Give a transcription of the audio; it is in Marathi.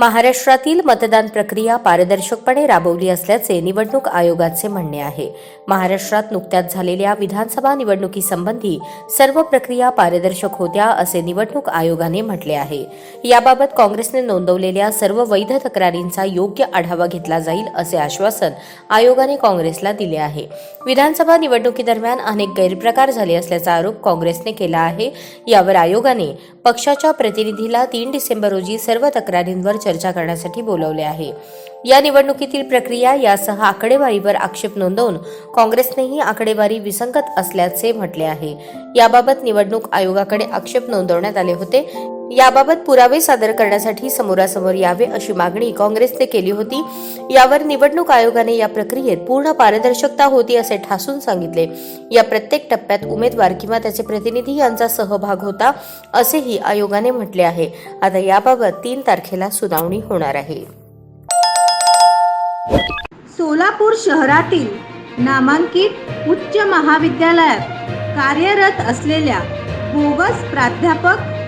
महाराष्ट्रातील मतदान प्रक्रिया पारदर्शकपणे राबवली असल्याचे निवडणूक आयोगाचे म्हणणे आहे. महाराष्ट्रात नुकत्याच झालेल्या विधानसभा निवडणुकीसंबंधी सर्व प्रक्रिया पारदर्शक होत्या असे निवडणूक आयोगाने म्हटले आहे. याबाबत काँग्रेसने नोंदवलेल्या सर्व वैध तक्रारींचा योग्य आढावा घेतला जाईल असे आश्वासन आयोगाने काँग्रेसला दिले आहे. विधानसभा निवडणुकीदरम्यान अनेक गैरप्रकार झाले असल्याचा आरोप काँग्रेसने केला आहे. यावर आयोगाने पक्षाच्या प्रतिनिधीला तीन डिसेंबर रोजी सर्व तक्रारींवर चर्चा करण्यासाठी बोलवले आहे. या निवडणुकीतील प्रक्रिया यासह आकडेवारीवर आक्षेप नोंदवून काँग्रेसनेही आकडेवारी विसंगत असल्याचे म्हटले आहे. याबाबत निवडणूक आयोगाकडे आक्षेप नोंदवण्यात आले होते. याबाबत पुरावे सादर करण्यासाठी समोरासमोर यावे अशी मागणी काँग्रेसने केली होती. यावर निवडणूक आयोगाने या प्रक्रियेत पूर्ण पारदर्शकता होती असे ठासून सांगितले. या प्रत्येक टप्प्यात उमेदवार किंवा त्याचे प्रतिनिधी यांचा सहभाग होता असेही आयोगाने म्हटले आहे. आता याबाबत तीन तारखेला सुनावणी होणार आहे. सोलापूर शहरातील नामांकित उच्च महाविद्यालयात कार्यरत असलेल्या बोगस प्राध्यापक